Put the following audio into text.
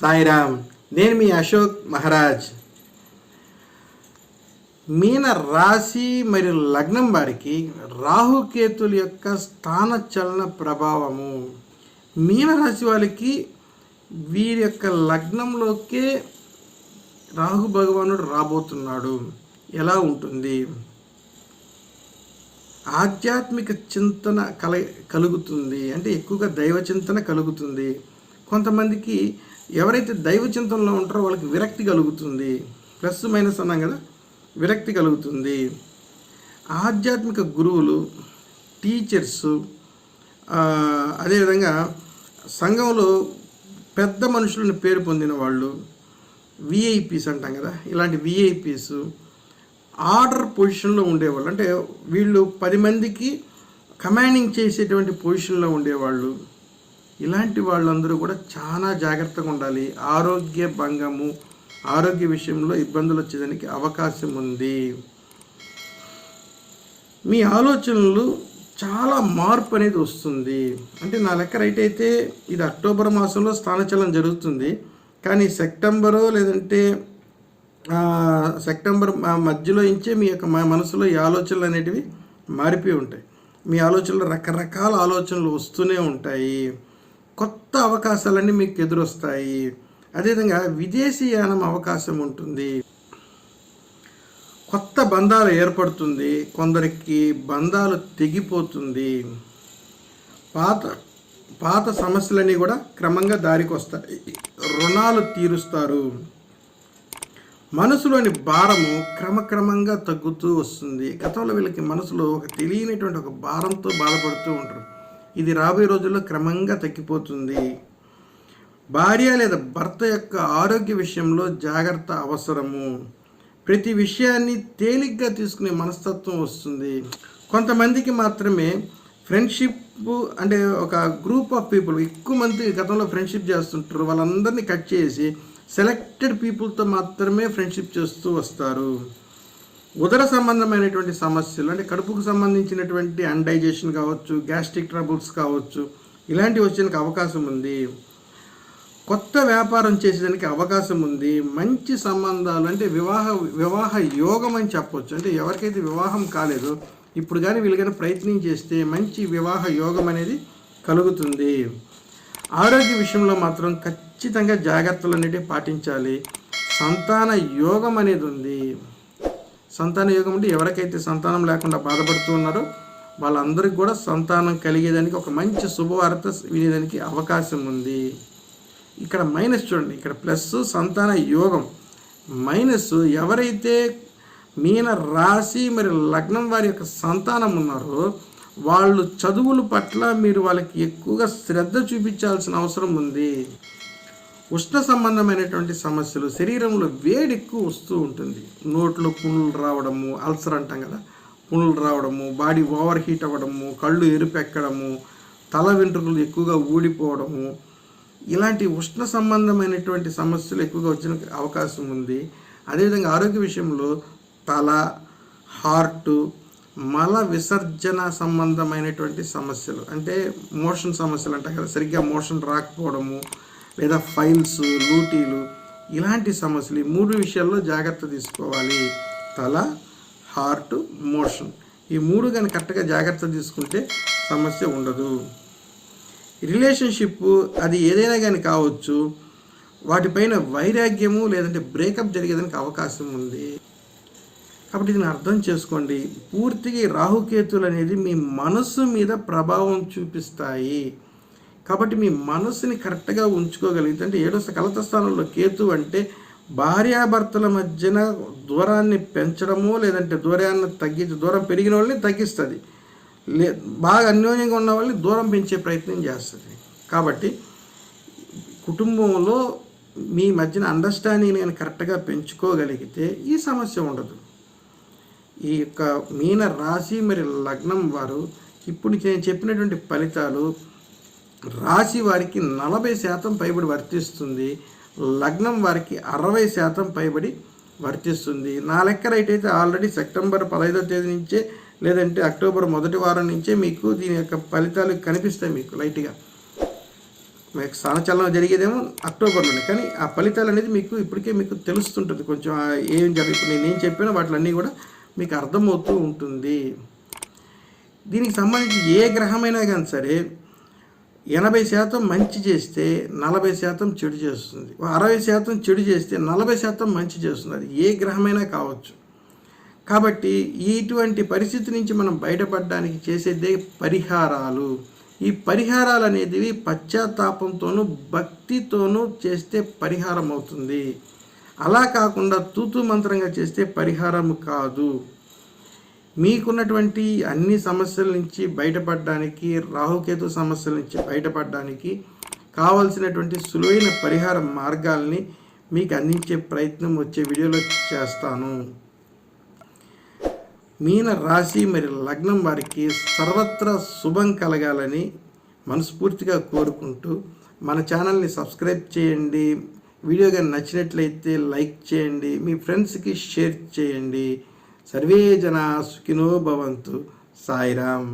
సాయిరామ్ నేను మీ అశోక్ మహారాజ్. మీన రాశి మరియు లగ్నం వారికి రాహుకేతుల యొక్క స్థాన చలన ప్రభావము. మీన రాశి వాళ్ళకి వీరి యొక్క లగ్నంలోకే రాహు భగవానుడు రాబోతున్నాడు. ఎలా ఉంటుంది? ఆధ్యాత్మిక చింతన కల కలుగుతుంది. అంటే ఎక్కువగా దైవ చింతన కలుగుతుంది. కొంతమందికి ఎవరైతే దైవ చింతనలో ఉంటారో వాళ్ళకి విరక్తి కలుగుతుంది. ప్లస్ మైనస్ అన్నాం కదా విరక్తి కలుగుతుంది. ఆధ్యాత్మిక గురువులు టీచర్స్ అదేవిధంగా సంఘంలో పెద్ద మనుషులను పేరు పొందిన వాళ్ళు విఐపీస్ అంటాం కదా ఇలాంటి విఐపీస్ ఆర్డర్ పొజిషన్లో ఉండేవాళ్ళు. అంటే వీళ్ళు పది మందికి కమాండింగ్ చేసేటువంటి పొజిషన్లో ఉండేవాళ్ళు. ఇలాంటి వాళ్ళందరూ కూడా చాలా జాగ్రత్తగా ఉండాలి. ఆరోగ్య భంగము ఆరోగ్య విషయంలో ఇబ్బందులు వచ్చేదానికి అవకాశం ఉంది. మీ ఆలోచనలు చాలా మార్పు అనేది వస్తుంది. అంటే నా లెక్క రైట్ అయితే ఇది అక్టోబర్ మాసంలో స్థానచలనం జరుగుతుంది. కానీ సెప్టెంబరు లేదంటే సెప్టెంబర్ మధ్యలో ఇంచే మీ యొక్క మనసులో ఈ ఆలోచనలు అనేటివి మారిపోయి ఉంటాయి. మీ ఆలోచనలు రకరకాల ఆలోచనలు వస్తూనే ఉంటాయి. కొత్త అవకాశాలన్నీ మీకు ఎదురొస్తాయి. అదేవిధంగా విదేశీయానం అవకాశం ఉంటుంది. కొత్త బంధాలు ఏర్పడుతుంది. కొందరికి బంధాలు తెగిపోతుంది. పాత పాత సమస్యలన్నీ కూడా క్రమంగా దారికి వస్తాయి రుణాలు తీరుస్తారు. మనసులోని భారము క్రమక్రమంగా తగ్గుతూ వస్తుంది. గతంలో వీళ్ళకి మనసులో ఒక తెలియనటువంటి ఒక భారంతో బాధపడుతూ ఉంటారు. ఇది రాబోయే రోజుల్లో క్రమంగా తగ్గిపోతుంది. భార్య లేదా భర్త యొక్క ఆరోగ్య విషయంలో జాగ్రత్త అవసరము. ప్రతి విషయాన్ని తేలిగ్గా తీసుకునే మనస్తత్వం వస్తుంది. కొంతమందికి మాత్రమే ఫ్రెండ్షిప్ అంటే ఒక గ్రూప్ ఆఫ్ పీపుల్ ఎక్కువ మంది గతంలో ఫ్రెండ్షిప్ చేస్తుంటారు. వాళ్ళందరినీ కట్ చేసి సెలెక్టెడ్ పీపుల్తో మాత్రమే ఫ్రెండ్షిప్ చేస్తూ వస్తారు. ఉదర సంబంధమైనటువంటి సమస్యలు అంటే కడుపుకు సంబంధించినటువంటి అన్డైజెషన్ కావచ్చు గ్యాస్ట్రిక్ ట్రబుల్స్ కావచ్చు ఇలాంటివి వచ్చేందుకు అవకాశం ఉంది. కొత్త వ్యాపారం చేసేదానికి అవకాశం ఉంది. మంచి సంబంధాలు అంటే వివాహ వివాహ యోగం అని చెప్పొచ్చు. అంటే ఎవరికైతే వివాహం కాలేదో ఇప్పుడు కానీ వీళ్ళు కానీ ప్రయత్నం చేస్తే మంచి వివాహ యోగం అనేది కలుగుతుంది. ఆరోగ్య విషయంలో మాత్రం ఖచ్చితంగా జాగ్రత్తలు అనేటివి పాటించాలి. సంతాన యోగం అనేది ఉంది. సంతాన యోగం అంటే ఎవరికైతే సంతానం లేకుండా బాధపడుతూ ఉన్నారో వాళ్ళందరికీ కూడా సంతానం కలిగేదానికి ఒక మంచి శుభవార్త వినేదానికి అవకాశం ఉంది. ఇక్కడ మైనస్ చూడండి. ఇక్కడ ప్లస్ సంతాన యోగం. మైనస్ ఎవరైతే మీన రాశి మరి లగ్నం వారి యొక్క సంతానం ఉన్నారో వాళ్ళు చదువుల పట్ల మీరు వాళ్ళకి ఎక్కువగా శ్రద్ధ చూపించాల్సిన అవసరం ఉంది. ఉష్ణ సంబంధమైనటువంటి సమస్యలు శరీరంలో వేడి ఎక్కువ వస్తూ ఉంటుంది. నోట్లో పునులు రావడము అల్సర్ అంటాం కదా పునులు రావడము బాడీ ఓవర్ హీట్ అవ్వడము కళ్ళు ఎరుపెక్కడము తల వెంట్రుకలు ఎక్కువగా ఊడిపోవడము. ఇలాంటి ఉష్ణ సంబంధమైనటువంటి సమస్యలు ఎక్కువగా వచ్చిన అవకాశం ఉంది. అదేవిధంగా ఆరోగ్య విషయంలో తల హార్ట్ మల విసర్జన సంబంధమైనటువంటి సమస్యలు అంటే మోషన్ సమస్యలు అంటారు కదా సరిగ్గా మోషన్ రాకపోవడము లేదా ఫైల్స్ లూటీలు ఇలాంటి సమస్యలు ఈ మూడు విషయాల్లో జాగ్రత్త తీసుకోవాలి. తల హార్ట్ మోషన్. ఈ మూడు కానీ కరెక్ట్గా జాగ్రత్త తీసుకుంటే సమస్య ఉండదు. రిలేషన్షిప్ అది ఏదైనా కానీ కావచ్చు. వాటిపైన వైరాగ్యము లేదంటే బ్రేకప్ జరిగేదానికి అవకాశం ఉంది. కాబట్టి దీన్ని అర్థం చేసుకోండి. పూర్తిగా రాహుకేతులు అనేది మీ మనసు మీద ప్రభావం చూపిస్తాయి. కాబట్టి మీ మనసుని కరెక్ట్గా ఉంచుకోగలిగితే అంటే ఏడో కలత స్థానంలో కేతు అంటే భార్యాభర్తల మధ్యన దూరాన్ని పెంచడము లేదంటే దూరాన్ని తగ్గించి దూరం పెరిగిన వాళ్ళని తగ్గిస్తుంది. లే బాగా అన్యోన్యంగా ఉన్న వాళ్ళని దూరం పెంచే ప్రయత్నం చేస్తుంది. కాబట్టి కుటుంబంలో మీ మధ్యన అండర్స్టాండింగ్ నేను కరెక్ట్గా పెంచుకోగలిగితే ఈ సమస్య ఉండదు. ఈ యొక్క మీన రాశి మరి లగ్నం వారు ఇప్పుడు నేను చెప్పినటువంటి ఫలితాలు రాశి వారికి నలభై శాతం పైబడి వర్తిస్తుంది లగ్నం వారికి అరవై శాతం పైబడి వర్తిస్తుంది. నా లెక్క రైట్ అయితే ఆల్రెడీ సెప్టెంబర్ పదహైదో తేదీ నుంచే లేదంటే అక్టోబర్ మొదటి వారం నుంచే మీకు దీని యొక్క ఫలితాలు కనిపిస్తాయి మీకు లైట్గా. మీకు స్థానచలనం జరిగేదేమో అక్టోబర్లోనే కానీ ఆ ఫలితాలు అనేది మీకు ఇప్పటికే మీకు తెలుస్తుంటుంది. కొంచెం ఏం జరిగి నేను ఏం చెప్పానో వాటిలన్నీ కూడా మీకు అర్థమవుతూ ఉంటుంది. దీనికి సంబంధించి ఏ గ్రహమైనా కానీ సరే ఎనభై శాతం మంచి చేస్తే నలభై శాతం చెడు చేస్తుంది. అరవై శాతం చెడు చేస్తే నలభై శాతం మంచి చేస్తుంది. అది ఏ గ్రహమైనా కావచ్చు. కాబట్టి ఇటువంటి పరిస్థితి నుంచి మనం బయటపడడానికి చేసేదే పరిహారాలు. ఈ పరిహారాలు అనేటివి పశ్చాత్తాపంతోనూ భక్తితోనూ చేస్తే పరిహారం అవుతుంది అలా కాకుండా తూతు మంత్రంగా చేస్తే పరిహారం కాదు. మీకున్నటువంటి అన్ని సమస్యల నుంచి బయటపడడానికి రాహుకేతు సమస్యల నుంచి బయటపడడానికి కావలసినటువంటి సులువైన పరిహార మార్గాల్ని మీకు అందించే ప్రయత్నం వచ్చే వీడియోలో చేస్తాను. మీన రాశి మరి లగ్నం వారికి సర్వత్రా శుభం కలగాలని మనస్ఫూర్తిగా కోరుకుంటూ మన ఛానల్ని సబ్స్క్రైబ్ చేయండి. వీడియో కానీ నచ్చినట్లయితే లైక్ చేయండి. మీ ఫ్రెండ్స్కి షేర్ చేయండి. సర్వే జనా సుఖినో భవంతు. సాయిరామ్.